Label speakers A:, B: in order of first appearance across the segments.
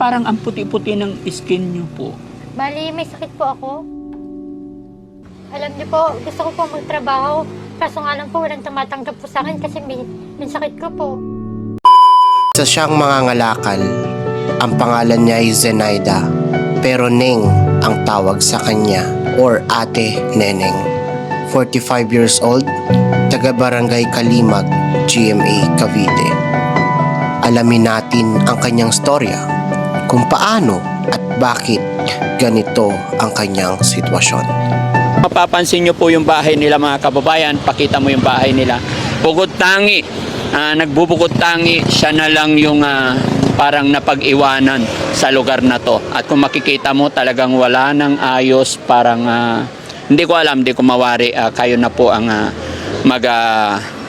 A: parang ang puti-puti ng skin nyo po?
B: Bali, may sakit po ako. Alam niyo po, gusto ko po magtrabaho. Kaso nga lang po, walang tumatanggap po sa akin kasi may, may sakit ko po.
C: Sa siyang mga ngalakal, ang pangalan niya ay Zenaida, pero Ning ang tawag sa kanya or Ate Neneng. 45 years old, taga Barangay Kalimag, GMA Cavite. Alamin natin ang kanyang storya, kung paano at bakit ganito ang kanyang sitwasyon.
A: Mapapansin nyo po yung bahay nila mga kababayan, pakita mo yung bahay nila. Bukod tangi, ah, nagbubukod tangi, siya na lang yung ah, parang napag-iwanan sa lugar na to. At kung makikita mo talagang wala ng ayos, parang ah, hindi ko alam, hindi ko mawari, ah, kayo na po ang ah, mag ah,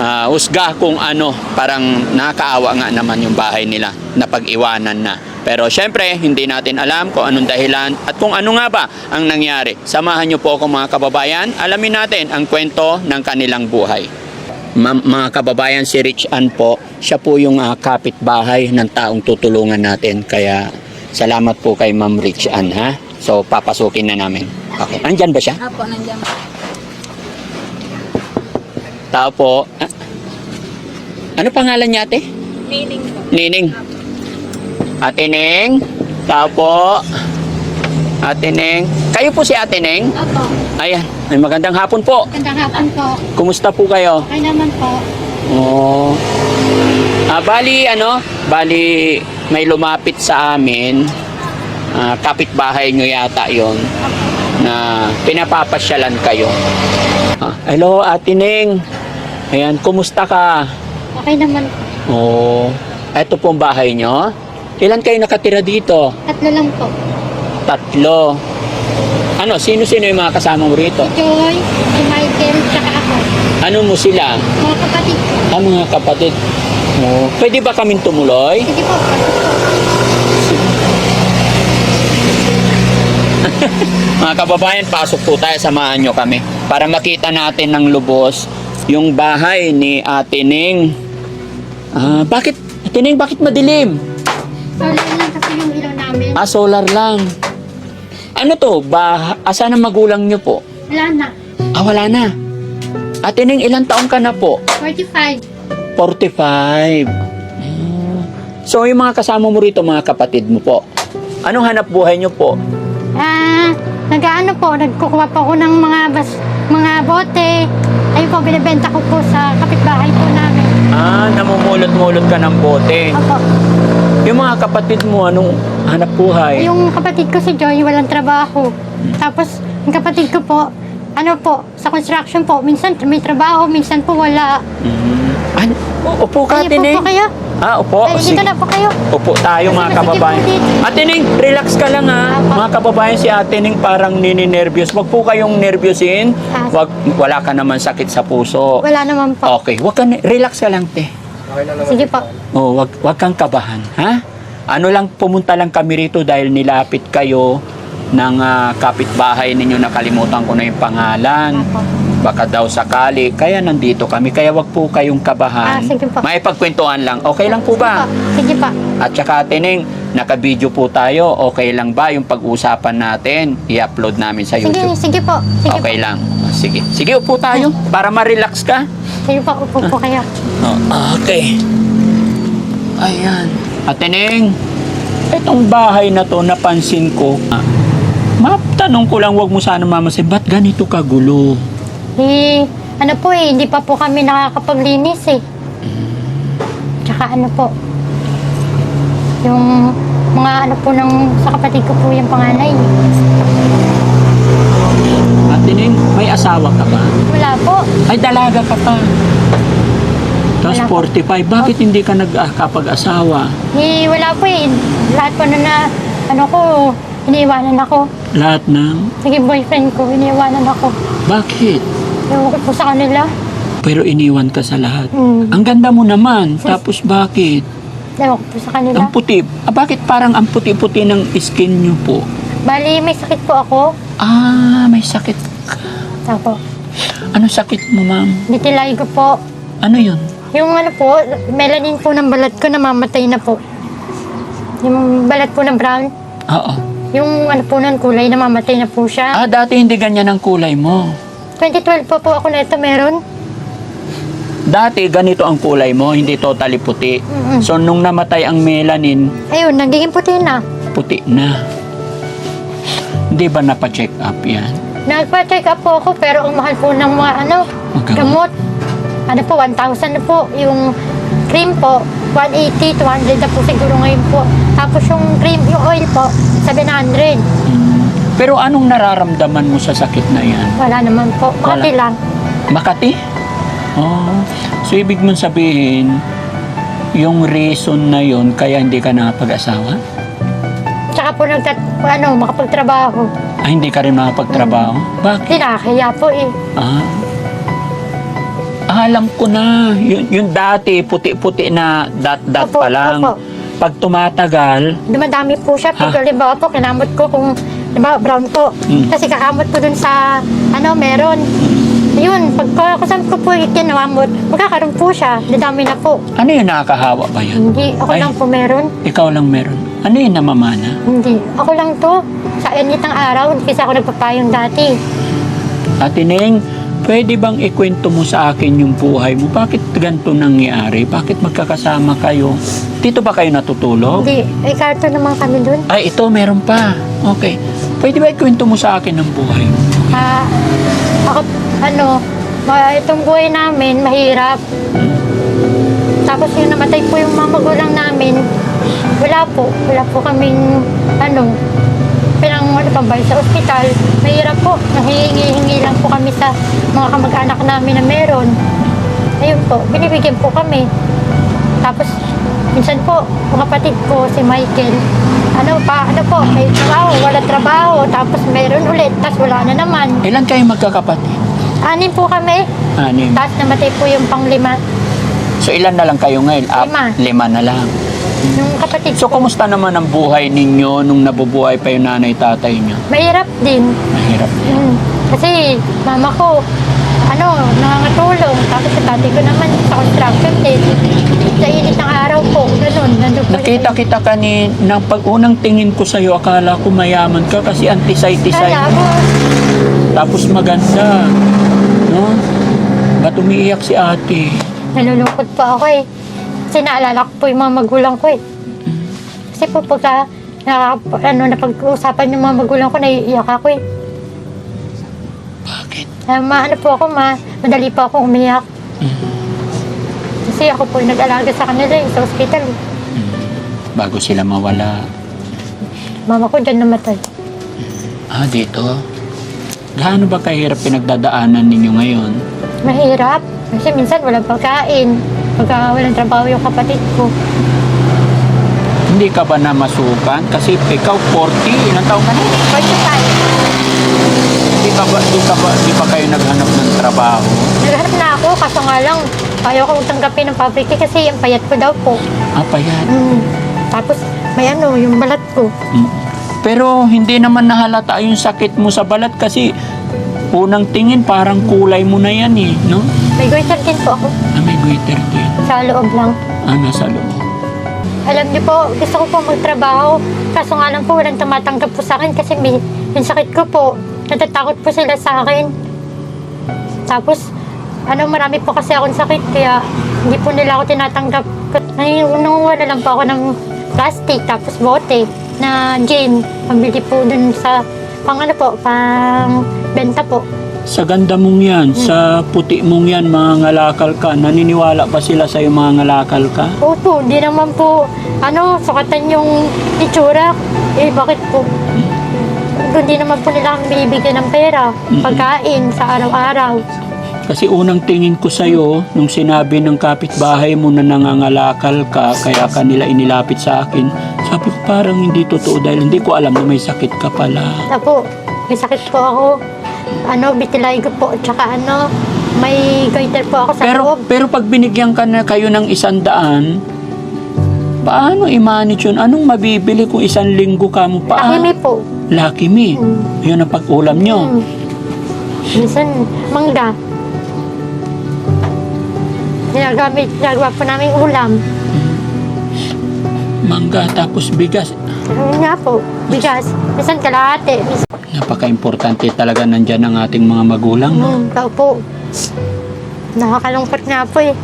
A: ah, husga kung ano, parang nakakaawa nga naman yung bahay nila na pag-iwanan na. Pero syempre, hindi natin alam kung anong dahilan at kung ano nga ba ang nangyari. Samahan niyo po ako mga kababayan, alamin natin ang kwento ng kanilang buhay. Ma- mga kababayan, si Rich Ann po, siya po yung ah, kapitbahay ng taong tutulungan natin. Kaya salamat po kay Ma'am Rich Ann, ha? So, papasukin na namin. Okay. Andyan ba siya?
D: Apo, nandiyan.
A: Tao po. Ah, ano pangalan niya ate?
D: Po.
A: Nining. Ate Ning. Tao po. Ate Ning. Kayo po si Ate Ning?
B: Opo,
A: Ayan. Ay magandang hapon po.
B: gandang hapon po.
A: Kumusta po kayo?
B: Okay naman po.
A: Oh. Ah, bali ano? Bali may lumapit sa amin. Ah, kapitbahay nyo yata 'yon na pinapapasyalan kayo. Ah, hello, Ate Ning. Ayan, kumusta ka?
B: Okay naman po.
A: Oh, ito pong bahay nyo. Ilan kayo nakatira dito?
B: Tatlo lang po.
A: Tatlo. Ano, sino-sino yung mga kasama mo rito?
B: Si Joy, si Michael, tsaka ako.
A: Ano mo sila?
B: Mga kapatid ko.
A: Ah, mga kapatid. Oh, pwede ba kaming tumuloy?
B: Sige po, pasok po.
A: Mga kababayan, pasok po tayo, samahan nyo kami. Para makita natin ng lubos yung bahay ni Ate Ning. Ah, bakit? Ate Ning, bakit madilim?
B: Solar lang kasi yung ilaw namin.
A: Ah, solar lang. Ano to? Ba, asan ang magulang nyo po?
B: Wala na.
A: Ah, wala na. Ate Ning, ilang taon ka na po?
B: 45.
A: 45. Ah. So, yung mga kasama mo rito, mga kapatid mo po. Anong hanap buhay nyo po?
B: Ah, nag-ano po, nagkukuha po ako ng mga bas, mga bote. Ayun po, binibenta ko po sa kapitbahay po namin.
A: Ah, namumulot-mulot ka ng bote.
B: Opo.
A: Yung mga kapatid mo, anong hanap buhay?
B: Yung kapatid ko si Joy, walang trabaho. Tapos, yung kapatid ko po, ano po, sa construction po, minsan may trabaho, minsan po wala.
A: Mm. An, upo ka,
B: Ay,
A: Ate
B: po kayo.
A: Ah, upo.
B: Ay, dito
A: sige.
B: na po kayo.
A: Upo tayo
B: Sige,
A: mga
B: sige
A: kababayan.
B: po dito.
A: Ate Ning, relax ka lang ha.
B: Apo.
A: Mga kababayan, si Ate Ning parang nininervyos. Wag po kayong nervyosin.
B: Ah.
A: Wag, wala ka naman sakit sa puso.
B: Wala naman po.
A: Okay, wag ka, ni- relax ka lang, te.
B: Sige po.
A: Oh, wag, wag kang kabahan, ha? Ano lang, pumunta lang kami rito dahil nilapit kayo ng ah, kapitbahay ninyo. Nakalimutan ko na yung pangalan.
B: Apo.
A: Baka daw sakali. Kaya nandito kami. Kaya wag po kayong kabahan.
B: Ah, sige po.
A: May pagkwentuhan lang. Okay lang po ba?
B: Sige po.
A: At saka Tineng, naka-video po tayo. Okay lang ba yung pag-usapan natin? I-upload namin sa
B: Sige,
A: YouTube.
B: sige po. Sige
A: Okay
B: po.
A: lang. Sige. Sige, upo tayo. Para ma-relax ka.
B: Sige po, upo po kayo.
A: Oh, okay. Ayan. Ate Neng, itong bahay na to, napansin ko. Ah, Matanong ko lang, wag mo sana mamasin, ba't ganito kagulo?
B: Eh, ano po eh, hindi pa po kami nakakapaglinis eh. Tsaka ano po, yung mga ano po ng, sa kapatid ko po yung panganay.
A: Ate Neng, may asawa ka ba?
B: Wala po.
A: Ay, dalaga ka pa. Tapos
B: Wala po.
A: 45, bakit hindi ka nagkapag-asawa?
B: Eh, wala po eh. Lahat po na na, ano ko, iniiwanan ako.
A: Lahat ng,
B: Sige, boyfriend ko, iniiwanan ako.
A: bakit?
B: Ewan ko po sa kanila.
A: Pero iniwan ka sa lahat.
B: Hmm.
A: Ang ganda mo naman, tapos bakit?
B: Ewan ko po sa kanila.
A: Ang puti, ah, bakit parang ang puti-puti ng skin nyo po?
B: Bali, may sakit po ako.
A: Ah, may sakit ka.
B: Ako,
A: Ano sakit mo, ma'am?
B: vitiligo po.
A: Ano yun?
B: Yung ano po, melanin po ng balat ko namamatay na po. Yung balat po ng brown.
A: Oo.
B: Yung ano po nun, kulay na mamatay na po siya.
A: Ah, dati hindi ganyan ang kulay mo.
B: 2012 po po ako na ito meron.
A: Dati ganito ang kulay mo, hindi totally puti.
B: Mm-mm.
A: So nung namatay ang melanin,
B: Ayun, nagiging puti na.
A: puti na. Hindi ba napacheck up yan?
B: Nagpa-check up po ako pero ang mahal po ng mga ano,
A: Magkano?
B: gamot. Ano po, 1,000 na po. Yung cream po, 180, 200 na po siguro ngayon po. Tapos yung cream, yung oil po, 700.
A: Hmm. Pero anong nararamdaman mo sa sakit na yan?
B: Wala naman po. Makati
A: Wala.
B: lang.
A: Makati? Oh. So ibig mong sabihin, yung reason na yun kaya hindi ka nakapag-asawa?
B: Tsaka po nagtat, ano, makapagtrabaho.
A: Ah, hindi ka rin makapagtrabaho? Bakit?
B: Hindi nakakaya po eh.
A: Ah. Ah, alam ko na. Yun, yung dati, puti-puti na dot-dot
B: Opo,
A: pa lang.
B: opo.
A: Pag tumatagal,
B: Dumadami po siya. Pag
A: Ha?
B: halimbawa po, kinamot ko kung, halimbawa, brown po.
A: Mm.
B: Kasi kakamot ko dun sa, ano, meron. Yun, pag kusam ko po ikinamot, magkakaroon po siya. Dadami na po.
A: ano yung nakakahawa ba yun?
B: Hindi, ako
A: Ay.
B: lang po meron.
A: Ikaw lang meron. Ano yung namamana?
B: Hindi, ako lang to. Sa init ng araw, kasi ako nagpapayong dati.
A: Ate Neng, pwede bang ikwento mo sa akin yung buhay mo? Bakit ganito nangyari? Bakit magkakasama kayo? Dito ba kayo natutulog?
B: Hindi, ay karto naman kami dun.
A: Ay, ito, meron pa. Okay. Pwede ba ikwento mo sa akin ang buhay?
B: Ah, ako, ano, ma- itong buhay namin, mahirap. Tapos yung namatay po yung mga magulang namin, wala po. Wala po kaming, ano, pinang ano pambay sa ospital. Mahirap po. Nahihingi-hingi lang po kami sa mga kamag-anak namin na meron. Ayun po, binibigyan po kami. Tapos, minsan po, yung kapatid ko, si Michael, ano pa, ano po, may trabaho, wala trabaho, tapos meron ulit, tapos wala na naman.
A: Ilan kayo magkakapatid?
B: Anin po kami,
A: Anim.
B: tapos namatay po yung panglima.
A: So, ilan na lang kayo ngayon? Ap-
B: Lima.
A: Lima na lang.
B: Yung kapatid
A: So,
B: ko,
A: kumusta naman ang buhay ninyo nung nabubuhay pa yung nanay-tatay nyo?
B: mahirap din.
A: Mahirap.
B: Mm. Kasi mama ko, ano, nangangatulong. Tapos sa tatay ko naman, sa construction din. Sa init ng araw po, ganun. Nandun po
A: Nakita kita kani nang pag unang tingin ko sa'yo, akala ko mayaman ka kasi antisay-tisay. Tapos maganda. No? Ba't umiiyak si ate?
B: nalulungkot po ako eh. Kasi naalala ko po yung mga magulang ko eh. Kasi po pagka, na, ano, napag-uusapan yung mga magulang ko, naiiyak ako eh.
A: Bakit?
B: Uh, maano po ako, ma, madali po ako umiyak. Kasi ako po yung nag-alaga sa kanila eh, sa hospital. eh.
A: Bago sila mawala.
B: Mama ko dyan namatay.
A: Ah, dito? Gaano ba kahirap pinagdadaanan ninyo ngayon?
B: Mahirap. Kasi minsan walang pagkain. Pagka walang trabaho yung kapatid ko.
A: Hindi ka ba namasukan? Kasi ikaw 40, ilang taong ka na?
B: 45.
A: Hindi ka ba, di ka ba, di pa kayo naghanap ng trabaho?
B: Naghanap na ako, kaso nga lang, ayaw ko tanggapin ng public kasi yung payat ko daw po.
A: Ah, payat.
B: Mm. Tapos, may ano, yung balat ko.
A: Mm. Pero hindi naman nahalata yung sakit mo sa balat kasi unang tingin parang kulay mo na yan eh, no?
B: May goiter din po ako,
A: Ah, may goiter din.
B: sa loob lang.
A: Ah, nasa loob.
B: Alam niyo po, gusto ko po magtrabaho. Kaso nga lang po, walang tumatanggap po sa akin kasi may, yung sakit ko po, natatakot po sila sa akin. Tapos, ano, marami po kasi akong sakit, kaya hindi po nila ako tinatanggap. Nangunguha lang po ako ng plastic, tapos bote na gin. Pambili po dun sa, pang ano po, pang benta po.
A: Sa ganda mong yan, sa puti mong yan, mga ngalakal ka, naniniwala pa sila sa'yo mga ngalakal ka?
B: Opo, hindi naman po, ano, sukatan yung itsura. Eh, bakit po? Hindi naman po nila bibigyan ng pera, pagkain sa araw-araw.
A: Kasi unang tingin ko sa'yo, nung sinabi ng kapitbahay mo na nangangalakal ka, kaya kanila inilapit sa akin, sabi ko parang hindi totoo dahil hindi ko alam na may sakit ka pala.
B: Apo, may sakit po ako. Ano, vitiligo po, tsaka ano, may goiter po ako sa
A: Pero,
B: loob.
A: pero pag binigyan ka na kayo ng isang daan, paano i-manage yun? Anong mabibili kung isang linggo ka mo? Paano?
B: po.
A: Lucky me.
B: Mm.
A: Yun ang pag-ulam nyo.
B: Hmm. Minsan, mangga. Ginagamit, ginagawa po namin ulam.
A: Mangga, tapos bigas.
B: Ayun nga po, bigas. Minsan kalahati.
A: Napaka-importante talaga nandyan ang ating mga magulang. No?
B: hmm, tao po. Nakakalungkot nga po eh.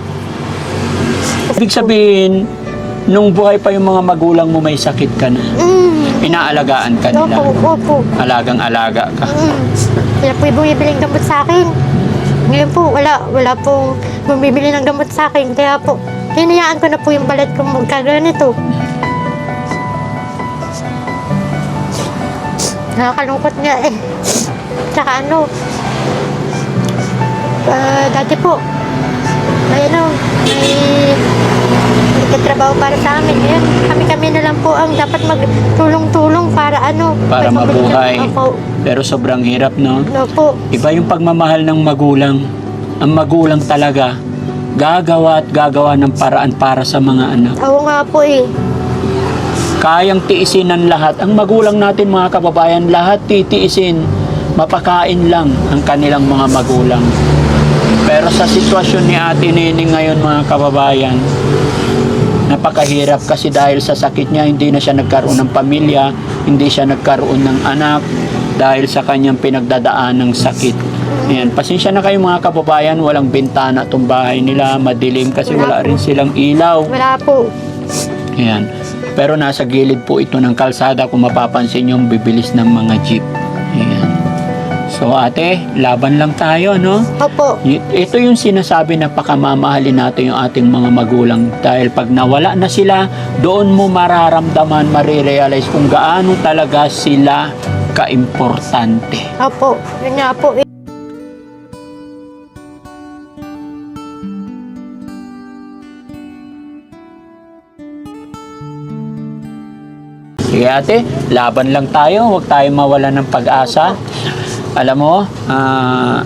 A: Ibig sabihin, nung buhay pa yung mga magulang mo may sakit ka na.
B: Mm.
A: Inaalagaan ka nila.
B: Opo, opo.
A: Alagang-alaga ka.
B: Mm. Sila po yung bumibiling gamot sa akin. Ngayon po, wala. Wala pong bumibili ng gamot sa akin. Kaya po, hinayaan ko na po yung balat kong magkaganito. Nakakalungkot nga eh. Tsaka ano, ah, dati po, may ano, may nagtatrabaho para sa amin. Ngayon, kami-kami na lang po ang dapat magtulong-tulong ano,
A: Para mabuhay. Pero sobrang hirap, no?
B: Opo.
A: Iba yung pagmamahal ng magulang. Ang magulang talaga, gagawa at gagawa ng paraan para sa mga anak.
B: Oo nga po eh.
A: Kayang tiisin ng lahat. Ang magulang natin, mga kababayan, lahat titiisin. Mapakain lang ang kanilang mga magulang. Pero sa sitwasyon ni Ate Nini ngayon, mga kababayan, napakahirap kasi dahil sa sakit niya, hindi na siya nagkaroon ng pamilya, hindi siya nagkaroon ng anak dahil sa kanyang pinagdadaan ng sakit. Ayan, pasensya na kayo mga kababayan, walang bintana itong bahay nila, madilim kasi wala rin silang ilaw.
B: Wala po.
A: Ayan. Pero nasa gilid po ito ng kalsada kung mapapansin yung bibilis ng mga jeep. Ayan. So ate, laban lang tayo, no?
B: Opo.
A: Y- Ito yung sinasabi na pakamamahalin natin yung ating mga magulang dahil pag nawala na sila, doon mo mararamdaman, marirealize kung gaano talaga sila kaimportante.
B: Opo. Yun nga po eh.
A: Sige ate, laban lang tayo, huwag tayo mawala ng pag-asa. Alam mo, ah,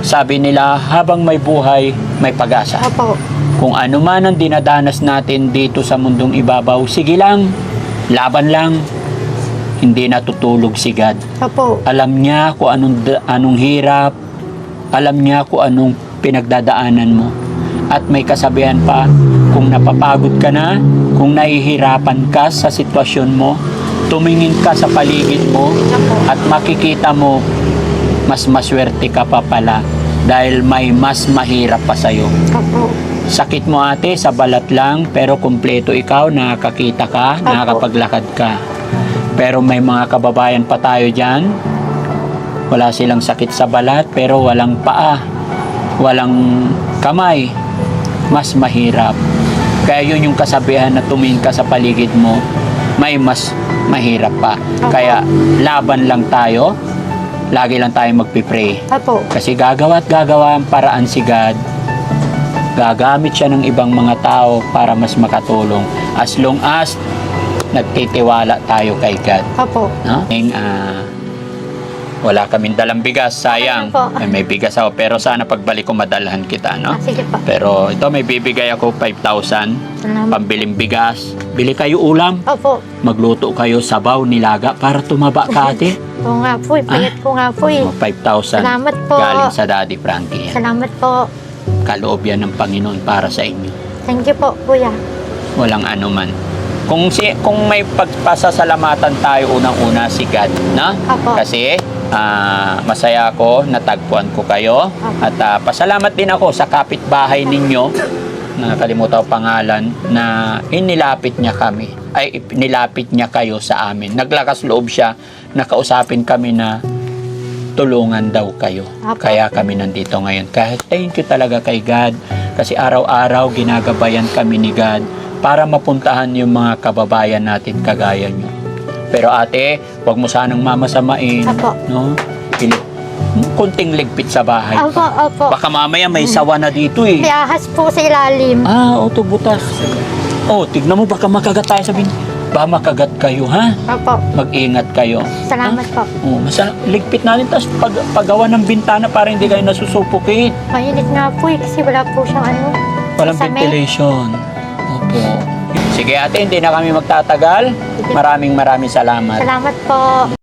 A: sabi nila habang may buhay, may pag-asa.
B: Opo.
A: Kung ano man ang dinadanas natin dito sa mundong ibabaw, sige lang, laban lang. Hindi natutulog si God.
B: Opo.
A: Alam niya kung anong, da- anong hirap, alam niya kung anong pinagdadaanan mo. At may kasabihan pa, kung napapagod ka na, kung nahihirapan ka sa sitwasyon mo, tumingin ka sa paligid mo at makikita mo, mas maswerte ka pa pala dahil may mas mahirap pa sa'yo.
B: Opo.
A: Sakit mo ate, sa balat lang, pero kumpleto ikaw, nakakakita ka,
B: Opo.
A: nakakapaglakad ka. Pero may mga kababayan pa tayo dyan, wala silang sakit sa balat, pero walang paa, walang kamay, mas mahirap. Kaya yun yung kasabihan na tumingin ka sa paligid mo, may mas mahirap pa.
B: Opo.
A: Kaya laban lang tayo, lagi lang tayo magpipray.
B: Opo.
A: Kasi gagawa at gagawa ang paraan si God. Gagamit siya ng ibang mga tao para mas makatulong. As long as nagtitiwala tayo kay God.
B: Opo.
A: No? Ning, ah, wala kaming dalang bigas, sayang.
B: Ano po?
A: Eh, may bigas ako, pero sana pagbalik ko madalhan kita, no?
B: Ah, sige po.
A: Pero ito may bibigay ako 5,000
B: Salamat.
A: pambiling bigas. Bili kayo ulam,
B: Opo.
A: magluto kayo sabaw, nilaga para tumaba ka ate.
B: Oo nga po eh. Payat ko nga po eh.
A: O, 5,000
B: Salamat po.
A: galing sa Daddy Frankie. yan.
B: Salamat po.
A: kaloob yan ng Panginoon para sa inyo.
B: Thank you po, kuya.
A: Walang ano man. Kung si kung may pagpasasalamatan tayo unang-una si God, na?
B: Apo.
A: Kasi ah, masaya ako natagpuan ko kayo at ah, pasalamat din ako sa kapitbahay ninyo nakalimutan ko pangalan na inilapit niya kami ay nilapit niya kayo sa amin naglakas loob siya na kausapin kami na tulungan daw kayo.
B: Apo.
A: Kaya kami nandito ngayon. Kahit thank you talaga kay God kasi araw-araw ginagabayan kami ni God para mapuntahan yung mga kababayan natin kagaya nyo. Pero ate, wag mo sanang mamasamain.
B: Apo.
A: No? Ilig, kunting ligpit sa bahay.
B: Opo, opo.
A: Baka mamaya may sawa na dito eh.
B: May ahas po sa ilalim.
A: Ah, auto butas. Oh, tignan mo baka makagat tayo sabihin. Ba makagat kayo ha?
B: Opo.
A: Mag-ingat kayo.
B: Salamat po.
A: Oh, masa ligpit natin tapos pag, paggawa ng bintana para hindi kayo nasusuffocate.
B: Mainit nga po eh kasi wala po siyang ano.
A: Walang
B: sasame.
A: ventilation. Opo. Sige ate, hindi na kami magtatagal. Maraming maraming salamat.
B: Salamat po.